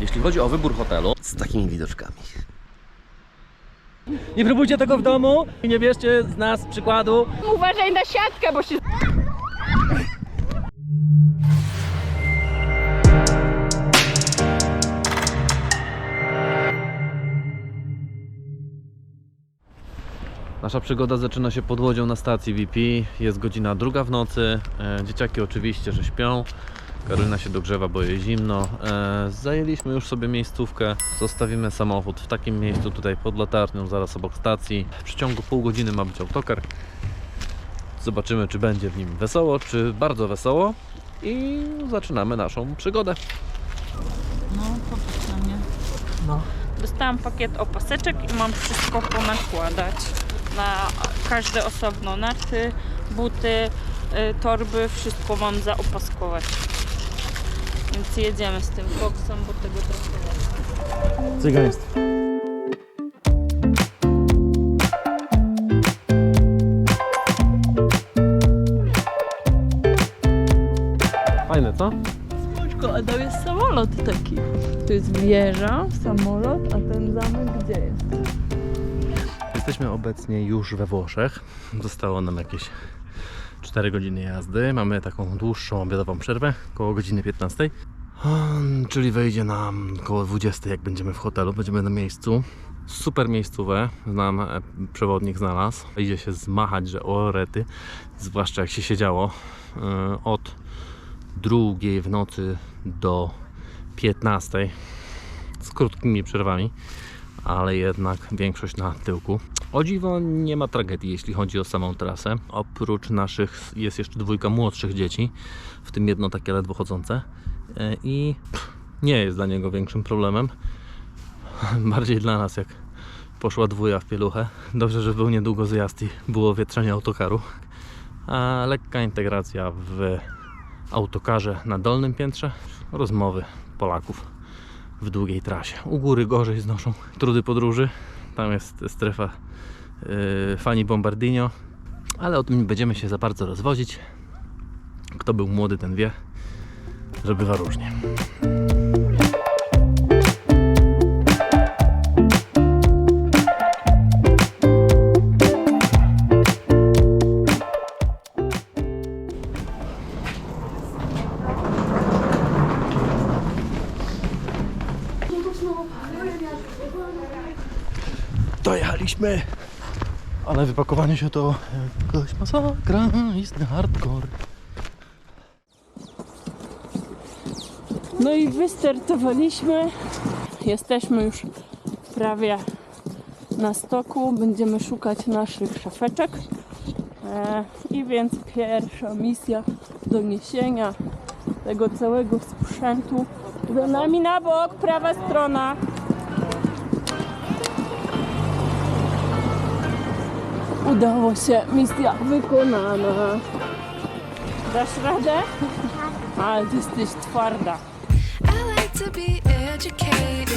jeśli chodzi o wybór hotelu, z takimi widoczkami. Nie próbujcie tego w domu i nie bierzcie z nas przykładu. Uważaj na siatkę, bo się Nasza przygoda zaczyna się pod łodzią na stacji VP. Jest godzina druga w nocy. E, dzieciaki oczywiście, że śpią. Karolina się dogrzewa, bo jej zimno. E, zajęliśmy już sobie miejscówkę. Zostawimy samochód w takim miejscu tutaj pod latarnią, zaraz obok stacji. W przeciągu pół godziny ma być autokar. Zobaczymy, czy będzie w nim wesoło, czy bardzo wesoło. I zaczynamy naszą przygodę. No, popatrz na mnie. No. Dostałam pakiet opaseczek i mam wszystko ponakładać. Na każde osobno narty, buty, y, torby, wszystko mam zaopaskować. Więc jedziemy z tym boksem, bo tego trochę jest. Cygaństwo. Fajne, co? Spoko, a tam jest samolot taki. Tu jest wieża, samolot, a ten zamek gdzie jest? Jesteśmy obecnie już we Włoszech. Zostało nam jakieś 4 godziny jazdy. Mamy taką dłuższą obiadową przerwę, koło godziny 15. Hmm, Czyli wejdzie nam koło 20, jak będziemy w hotelu. Będziemy na miejscu. Super miejscówę nam e, przewodnik znalazł. Idzie się zmachać, że o rety, zwłaszcza jak się siedziało e, od drugiej w nocy do 15 z krótkimi przerwami ale jednak większość na tyłku. O dziwo nie ma tragedii, jeśli chodzi o samą trasę. Oprócz naszych jest jeszcze dwójka młodszych dzieci, w tym jedno takie ledwo chodzące E, i nie jest dla niego większym problemem. Bardziej dla nas, jak poszła dwója w pieluchę. Dobrze, że był niedługo zjazd i było wietrzenie autokaru. A lekka integracja w autokarze na dolnym piętrze. Rozmowy Polaków w długiej trasie. U góry gorzej znoszą trudy podróży. Tam jest strefa yy, Fani Bombardino, ale o tym nie będziemy się za bardzo rozwodzić. Kto był młody, ten wie, że bywa różnie. Dojechaliśmy! Ale wypakowanie się to jakaś masakra, istny hardcore. No i wystartowaliśmy. Jesteśmy już prawie na stoku. Będziemy szukać naszych szafeczek. E, I więc pierwsza misja doniesienia tego całego sprzętu. Za nami na bok, prawa strona. Udało się, misja wykonana. Dasz radę? Ale ty jesteś twarda. I like to be educated,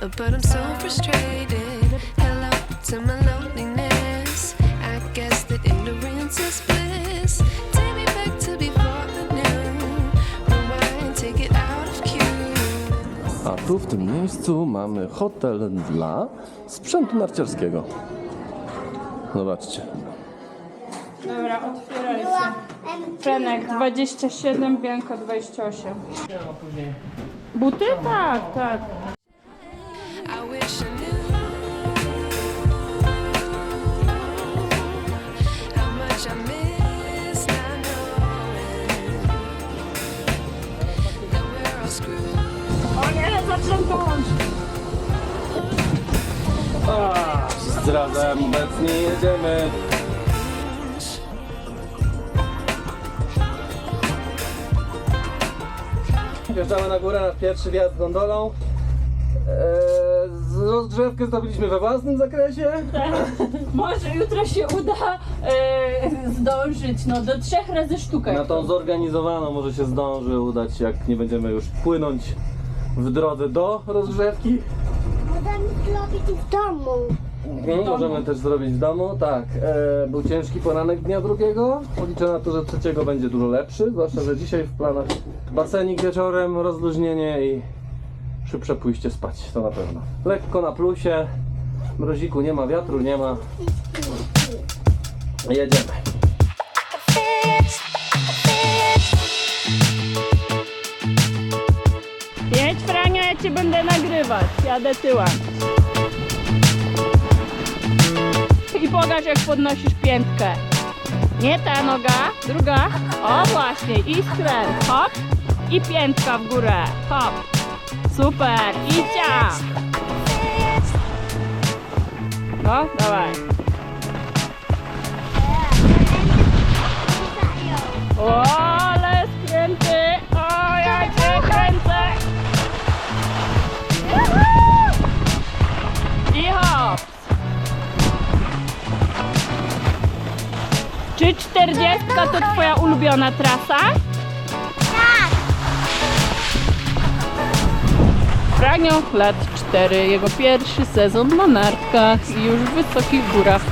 but I'm so frustrated. Hello to my loneliness. I guess that ignorance is bliss. Take me back to before the noon. Rewind, take it out of cue. A tu w tym miejscu mamy hotel dla sprzętu narciarskiego. Zobaczcie. Dobra, otwieraj się. Fenek 27, Bianka 28. Buty? Tak, tak. I wish I knew how much I miss not knowing that we're all screwed. O nie, zaczętąć! Zdradzam, obecnie jedziemy. Wjeżdżamy na górę na pierwszy wjazd gondolą. Eee, z rozgrzewkę zrobiliśmy we własnym zakresie. Może jutro się uda e, zdążyć, no do trzech razy sztuka. Na tą zorganizowaną może się zdąży udać, jak nie będziemy już płynąć w drodze do rozgrzewki. Możemy zrobić w domu. Mhm, możemy też zrobić w domu, tak. E, był ciężki poranek dnia drugiego. Liczę na to, że trzeciego będzie dużo lepszy, zwłaszcza, że dzisiaj w planach basenik wieczorem, rozluźnienie i szybsze pójście spać, to na pewno. Lekko na plusie, mroziku nie ma, wiatru nie ma. Jedziemy. Jedź Frania, ja cię będę nagrywać. Jadę tyłem. I pokaż jak podnosisz piętkę. Nie ta noga, druga. O właśnie, i skręt. Hop. I piętka w górę. Hop. Super. I cia. No, dawaj. O, Czy 40 to twoja ulubiona trasa? Tak. Franio, lat 4, jego pierwszy sezon na nartkach i już w wysokich górach.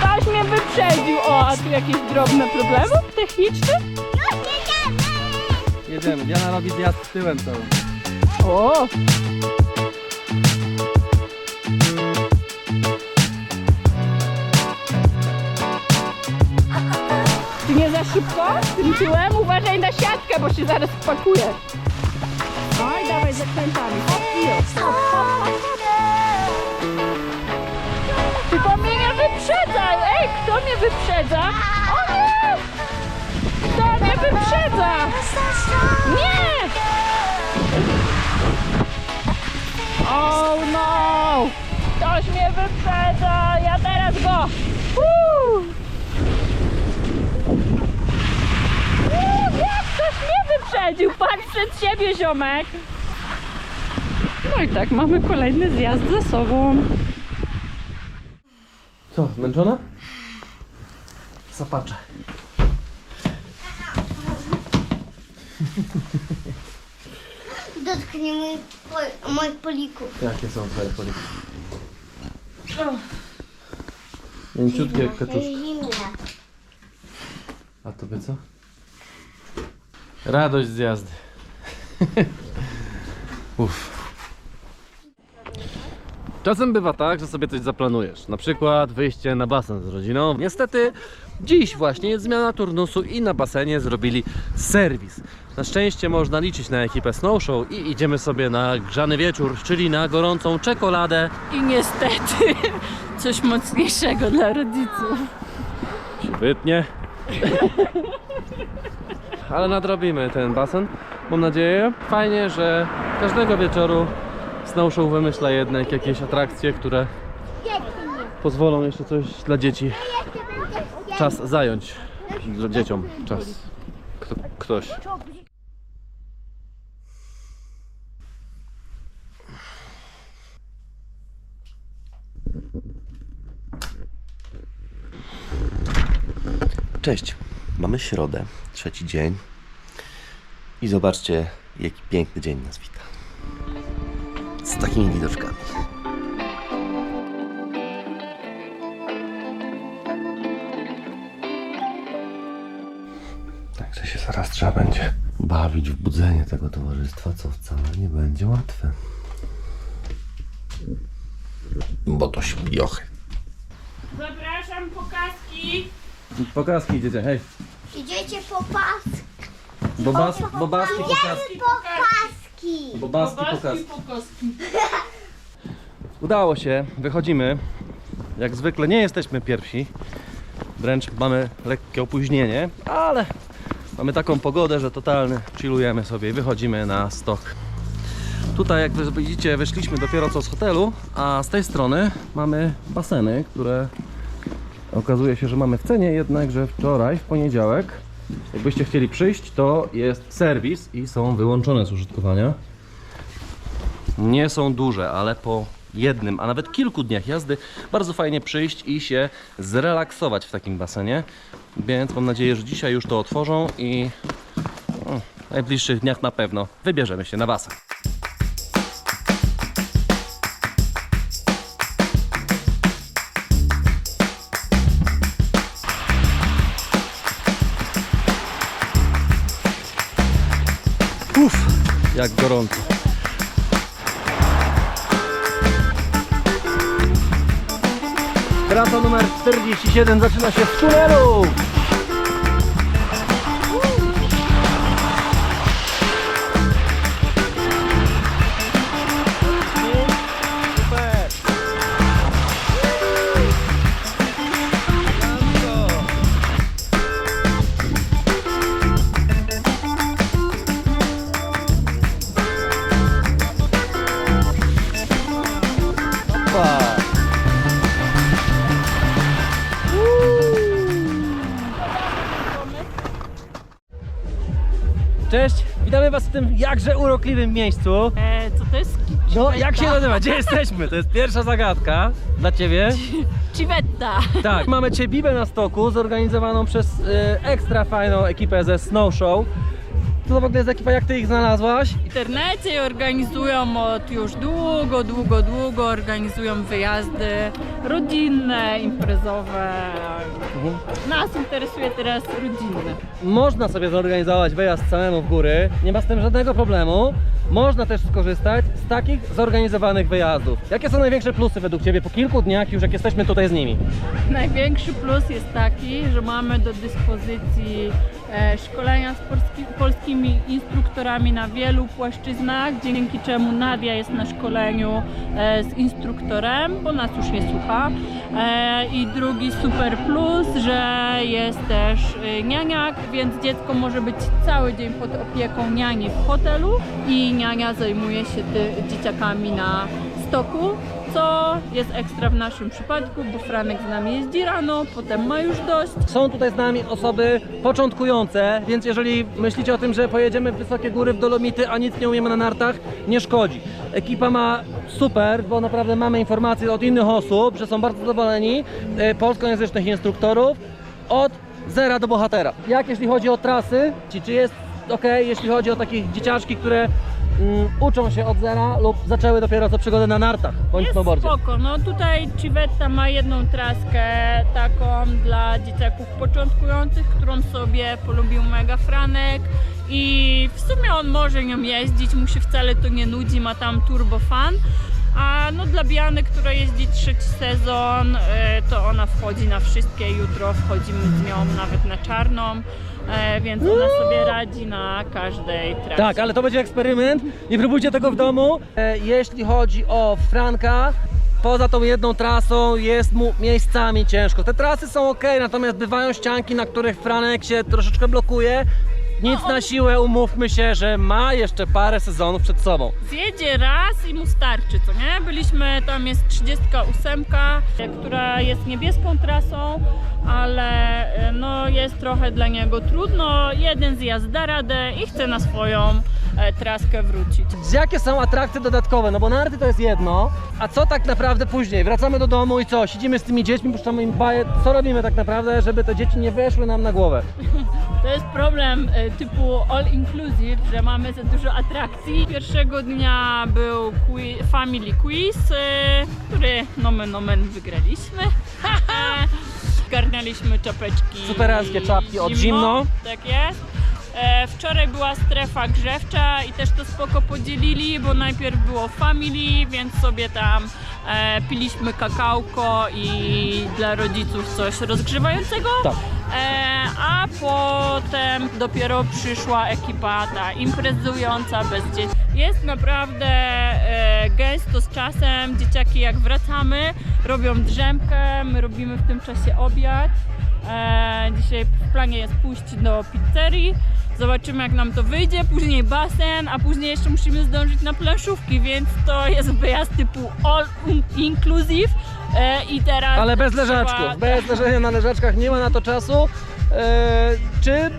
Ktoś mnie wyprzedził. O, a tu jakieś drobne problemy techniczne? Jedziemy. Diana robi zjazd tyłem cały. O! Ty nie za szybko? Tym tyłem? Uważaj na siatkę, bo się zaraz wpakujesz. Oj, dawaj zakrętami. Hop, hop. Tylko mnie nie wyprzedzaj! Ej, kto mnie wyprzedza? O nie! Kto mnie wyprzedza? Nie! Oh no! Ktoś mnie wyprzedza! Ja teraz go! Uuu! Jak ktoś mnie wyprzedził? Patrz przed siebie, ziomek! No i tak, mamy kolejny zjazd za sobą. Co, zmęczona? Zapaczę. Mój, pol- moich polików. Jakie są twoje poliki? Mięciutkie jak kaczuszka. Zimne. A tobie co? Radość z jazdy. Uff. Czasem bywa tak, że sobie coś zaplanujesz. Na przykład wyjście na basen z rodziną. Niestety dziś właśnie jest zmiana turnusu i na basenie zrobili serwis. Na szczęście można liczyć na ekipę Snowshow i idziemy sobie na grzany wieczór, czyli na gorącą czekoladę. I niestety coś mocniejszego dla rodziców. wytnie. Ale nadrobimy ten basen, mam nadzieję. Fajnie, że każdego wieczoru Snowshow wymyśla jednak jakieś atrakcje, które pozwolą jeszcze coś dla dzieci. Czas zająć dla dzieciom. Czas. Kto, ktoś. Cześć, mamy środę, trzeci dzień i zobaczcie, jaki piękny dzień nas wita. Z takimi widoczkami. Także się zaraz trzeba będzie bawić w budzenie tego towarzystwa, co wcale nie będzie łatwe. Bo to śpiochy. Zapraszam pokazki. Pokazki idziecie, hej. Idziecie po pas. Bobas, bobaski pokazki. Po paski. Bobaski pokazki. pokazki. Udało się, wychodzimy. Jak zwykle nie jesteśmy pierwsi. Wręcz mamy lekkie opóźnienie, ale mamy taką pogodę, że totalny chillujemy sobie i wychodzimy na stok. Tutaj, jak widzicie, wyszliśmy dopiero co z hotelu, a z tej strony mamy baseny, które okazuje się, że mamy w cenie, jednakże wczoraj, w poniedziałek, jakbyście chcieli przyjść, to jest serwis i są wyłączone z użytkowania. Nie są duże, ale po jednym, a nawet kilku dniach jazdy bardzo fajnie przyjść i się zrelaksować w takim basenie. Więc mam nadzieję, że dzisiaj już to otworzą i w najbliższych dniach na pewno wybierzemy się na basen. Jak gorąco. Trasa numer 47 zaczyna się w tunelu. Jakże urokliwym miejscu. E, co to jest? No, jak się nazywa? Gdzie jesteśmy? To jest pierwsza zagadka dla Ciebie. Civetta. Tak, mamy Cię Bibę na stoku, zorganizowaną przez e, ekstra fajną ekipę ze Snow Show. Co to w ogóle jest ekipa, jak Ty ich znalazłaś? W internecie organizują od już długo, długo, długo organizują wyjazdy rodzinne, imprezowe. Nas interesuje teraz rodzinne. Można sobie zorganizować wyjazd samemu w góry, nie ma z tym żadnego problemu. Można też skorzystać z takich zorganizowanych wyjazdów. Jakie są największe plusy według Ciebie po kilku dniach już jak jesteśmy tutaj z nimi? Największy plus jest taki, że mamy do dyspozycji szkolenia z polski, polskimi instruktorami na wielu płaszczyznach, dzięki czemu Nadia jest na szkoleniu e, z instruktorem, bo nas już nie słucha. E, I drugi super plus, że jest też e, nianiak, więc dziecko może być cały dzień pod opieką niani w hotelu i niania zajmuje się ty, dzieciakami na stoku, co jest ekstra w naszym przypadku, bo Franek z nami jeździ rano, potem ma już dość. Są tutaj z nami osoby początkujące, więc jeżeli myślicie o tym, że pojedziemy w wysokie góry, w Dolomity, a nic nie umiemy na nartach, nie szkodzi. Ekipa ma super, bo naprawdę mamy informacje od innych osób, że są bardzo zadowoleni, e, polskojęzycznych instruktorów, od zera do bohatera. Jak jeśli chodzi o trasy, czy, czy jest ok, jeśli chodzi o takie dzieciaczki, które mm, uczą się od zera lub zaczęły dopiero co przygodę na nartach bądź Jest snowboardzie? spoko, no tutaj Civetta ma jedną traskę taką dla dzieciaków początkujących, którą sobie polubił mega Franek i w sumie on może nią jeździć, mu się wcale to nie nudzi, ma tam turbo fan. A no dla Biany, która jeździ trzeci sezon, e, to ona wchodzi na wszystkie, jutro wchodzimy z nią nawet na czarną, e, więc ona sobie radzi na każdej trasie. Tak, ale to będzie eksperyment. Nie próbujcie tego w domu. E, jeśli chodzi o Franka, poza tą jedną trasą jest mu miejscami ciężko. Te trasy są ok, natomiast bywają ścianki, na których Franek się troszeczkę blokuje. Nic na siłę, umówmy się, że ma jeszcze parę sezonów przed sobą. Zjedzie raz i mu starczy, co nie? Byliśmy, tam jest 38, e, która jest niebieską trasą, ale e, no jest trochę dla niego trudno. Jeden zjazd da radę i chce na swoją traskę wrócić. Jakie są atrakcje dodatkowe? No bo narty to jest jedno, a co tak naprawdę później? Wracamy do domu i co? Siedzimy z tymi dziećmi, puszczamy im baję. Co robimy tak naprawdę, żeby te dzieci nie weszły nam na głowę? To jest problem e, typu all inclusive, że mamy za dużo atrakcji. Pierwszego dnia był qui- family quiz, e, który nomen nomen wygraliśmy. E, Zgarnialiśmy czapeczki. Superanckie czapki od zimno. Tak jest. E, Wczoraj była strefa grzewcza i też to spoko podzielili, bo najpierw było family, więc sobie tam e, piliśmy kakałko i dla rodziców coś rozgrzewającego. Tak. E, a potem dopiero przyszła ekipa ta imprezująca bez dzieci. Jest naprawdę gęsto z czasem. Dzieciaki jak wracamy, robią drzemkę, my robimy w tym czasie obiad. Dzisiaj w planie jest pójść do pizzerii. Zobaczymy jak nam to wyjdzie, później basen, a później jeszcze musimy zdążyć na planszówki, więc to jest wyjazd typu all inclusive e, i teraz Ale bez trzeba- leżaczków. Bez leżenia na leżaczkach nie ma na to czasu. E, czy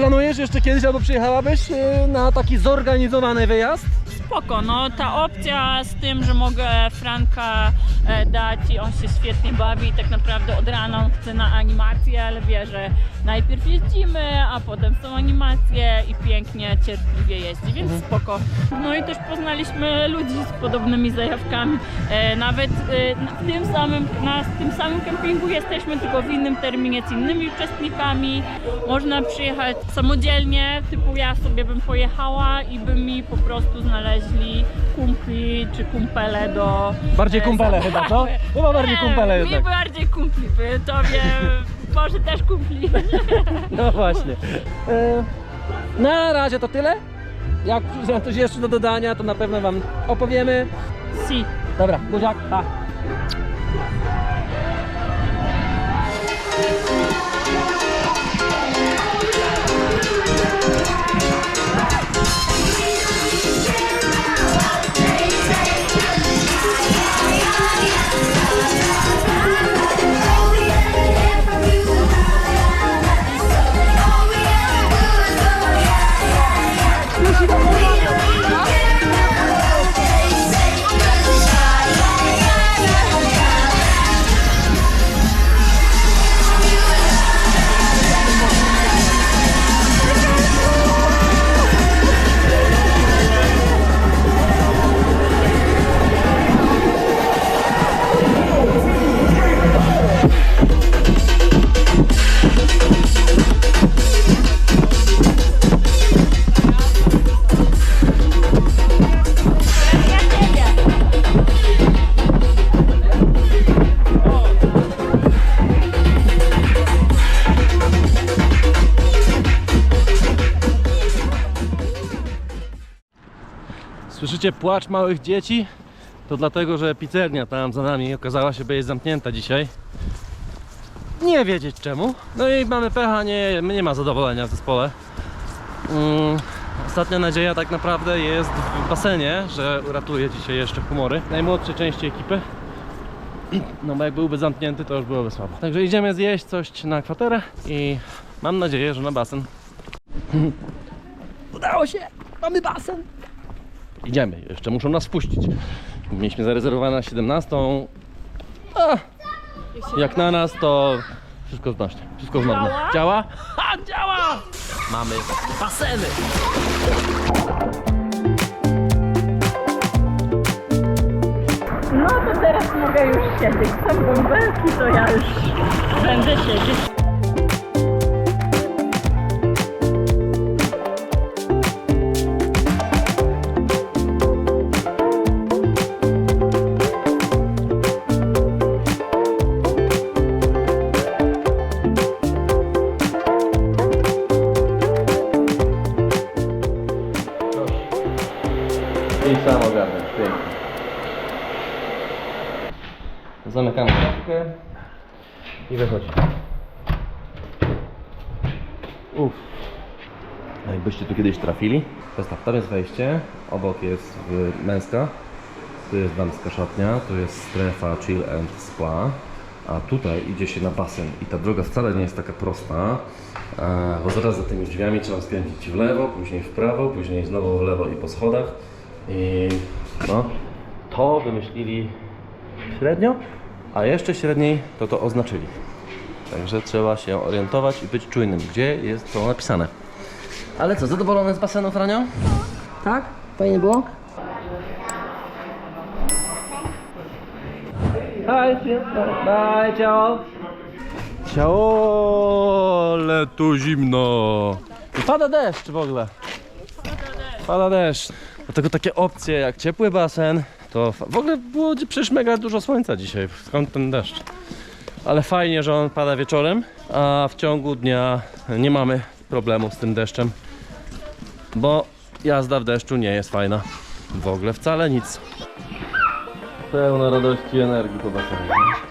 planujesz jeszcze kiedyś albo przyjechałabyś e, na taki zorganizowany wyjazd? Spoko, no ta opcja z tym, że mogę Franka e, dać i on się świetnie bawi i tak naprawdę od rana chce na animację, ale wie, że najpierw jeździmy, a potem są animacje i pięknie, cierpliwie jeździ, więc spoko. No i też poznaliśmy ludzi z podobnymi zajawkami. E, nawet e, na- w tym samym, na tym samym kempingu jesteśmy, tylko w innym terminie z innymi uczestnikami. Można przyjechać samodzielnie, typu ja sobie bym pojechała i by mi po prostu znaleźli kumpli czy kumpele do... Bardziej e, kumpele chyba, co? zabawy. Chyba bardziej Nie, kumpele Mi jednak. bardziej kumpli, by tobie może też kumpli. No właśnie. E, na razie to tyle. Jak coś jeszcze do dodania, to na pewno wam opowiemy. Si. Dobra, buziak, pa. Słyszycie płacz małych dzieci? To dlatego, że pizzernia tam za nami okazała się być zamknięta dzisiaj. Nie wiedzieć czemu. No i mamy pecha, nie, nie ma zadowolenia w zespole. Mm, ostatnia nadzieja tak naprawdę jest w basenie, że uratuje dzisiaj jeszcze humory najmłodszej części ekipy. No bo jak byłby zamknięty, to już byłoby słabo. Także idziemy zjeść coś na kwaterę i mam nadzieję, że na basen. Udało się! Mamy basen! Idziemy, jeszcze muszą nas wpuścić. Mieliśmy zarezerwowane na 17. A, jak na nas, to wszystko znośnie, wszystko w normie. Działa? Działa? Ha, działa! Mamy baseny! No to teraz mogę już siedzieć. Są bąbelki, to ja już będę siedzieć. Trafili, tak, tam jest wejście, obok jest męska, tu jest damska szatnia, tu jest strefa chill and spa, a tutaj idzie się na basen. I ta droga wcale nie jest taka prosta, e, bo zaraz za tymi drzwiami trzeba skręcić w lewo, później w prawo, później znowu w lewo i po schodach. I no, to wymyślili średnio, a jeszcze średniej to to oznaczyli. Także trzeba się orientować i być czujnym, gdzie jest to napisane. Ale co, zadowolony z basenu, Franio? Tak? Fajnie było? Bye, ciao. Ciao, ale tu zimno. I pada deszcz w ogóle. Pada deszcz. Dlatego takie opcje jak ciepły basen, to w ogóle było przecież mega dużo słońca dzisiaj. Skąd ten deszcz? Ale fajnie, że on pada wieczorem, a w ciągu dnia nie mamy problemu z tym deszczem, bo jazda w deszczu nie jest fajna. W ogóle wcale nic. Pełno radości i energii po basenie.